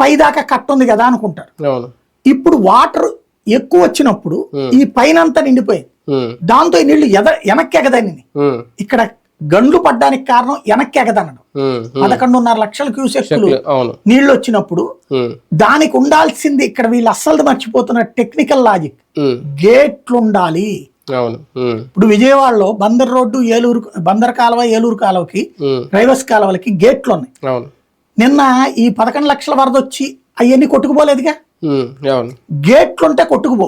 పైదాకా కట్ట ఉంది కదా అనుకుంటారు. ఇప్పుడు వాటర్ ఎక్కువ వచ్చినప్పుడు ఈ పైన అంతా నిండిపోయింది దాంతో ఈ నీళ్ళు ఎద వెనక్కి ఎగదని ఇక్కడ గండ్లు పడ్డానికి కారణం వెనక్కి ఎగదనడం. పదకొండున్నర లక్షల క్యూసెక్లు నీళ్ళు వచ్చినప్పుడు దానికి ఉండాల్సింది ఇక్కడ వీళ్ళు అస్సలు మర్చిపోతున్న టెక్నికల్ లాజిక్. గేట్లు ఉండాలి ఇప్పుడు విజయవాడలో బందర్ రోడ్డు ఏలూరు బందర్ కాలువ ఏలూరు కాలువకి ఉమ్, రైల్వేస్ కాలువలకి గేట్లు ఉన్నాయి నిన్న ఈ పదకొండు లక్షల వరద వచ్చి అవన్నీ కొట్టుకుపోలేదుగా గేట్లుంటే కొట్టుకుపో.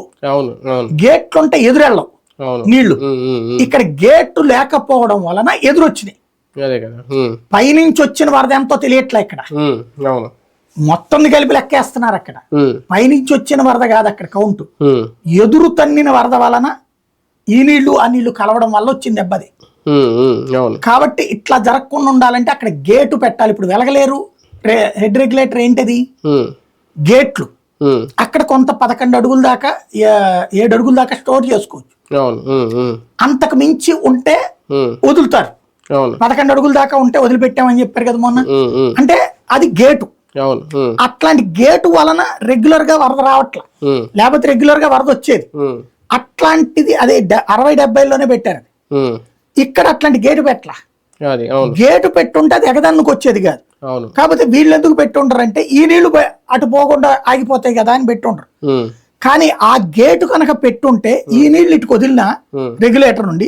గేట్లుంటే ఎదురెళ్ళవు. నీళ్ళు. ఇక్కడ గేట్లు లేకపోవడం వలన ఎదురొచ్చినాయి. పైనుంచి వచ్చిన వరద ఎంతో తెలియట్లే ఇక్కడ. మొత్తం కలిపి లెక్కేస్తున్నారు అక్కడ. పైనుంచి వచ్చిన వరద కాదు అక్కడ కౌంట్. ఎదురు తన్నిన వరద వలన ఈ నీళ్ళు ఆ నీళ్ళు కలవడం వల్ల వచ్చింది దెబ్బది. కాబట్టి ఇట్లా జరగకుండా ఉండాలంటే అక్కడ గేటు పెట్టాలి. ఇప్పుడు వెలగలేరు. హెడ్ రెగ్యులేటర్ ఏంటిది? గేట్లు. అక్కడ కొంత పదకొండు అడుగుల దాకా ఏడు అడుగుల దాకా స్టోర్ చేసుకోవచ్చు. అంతకు మించి ఉంటే వదులుతారు. పదకొండు అడుగుల దాకా ఉంటే వదిలిపెట్టామని చెప్పారు కదా మొన్న? అంటే అది గేటు. అట్లాంటి గేటు వలన రెగ్యులర్గా వరద రావట్లా. లేకపోతే రెగ్యులర్గా వరద వచ్చేది. అట్లాంటిది అదే అరవై డెబ్బైలోనే పెట్టారు ఇక్కడ అట్లాంటి గేటు పెట్టలా. గేటు పెట్టుంటే అది ఎగదన్నుకు వచ్చేది కాదు. కాకపోతే వీళ్ళు ఎందుకు పెట్టుంటారంటే ఈ నీళ్ళు అటు పోకుండా ఆగిపోతాయి కదా అని పెట్టుంటారు. కానీ ఆ గేటు కనుక పెట్టుంటే ఈ నీళ్ళు ఇటు వదిలినా రెగ్యులేటర్ నుండి.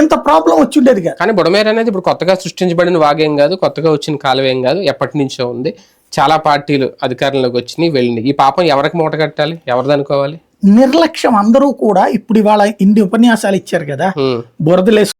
ఇంత ప్రాబ్లం వచ్చి ఉండేది కాదు. కానీ బుడమేరు అనేది ఇప్పుడు కొత్తగా సృష్టించబడిన వాగేం కాదు కొత్తగా వచ్చిన కాలువేం కాదు ఎప్పటి నుంచో ఉంది. చాలా పార్టీలు అధికారంలోకి వచ్చినాయి వెళ్ళినాయి ఈ పాపం ఎవరికి మూట కట్టాలి? ఎవరిది అనుకోవాలి? నిర్లక్ష్యం అందరూ కూడా ఇప్పుడు ఇవాళ ఇన్ని ఉపన్యాసాలు ఇచ్చారు కదా బురదలేసు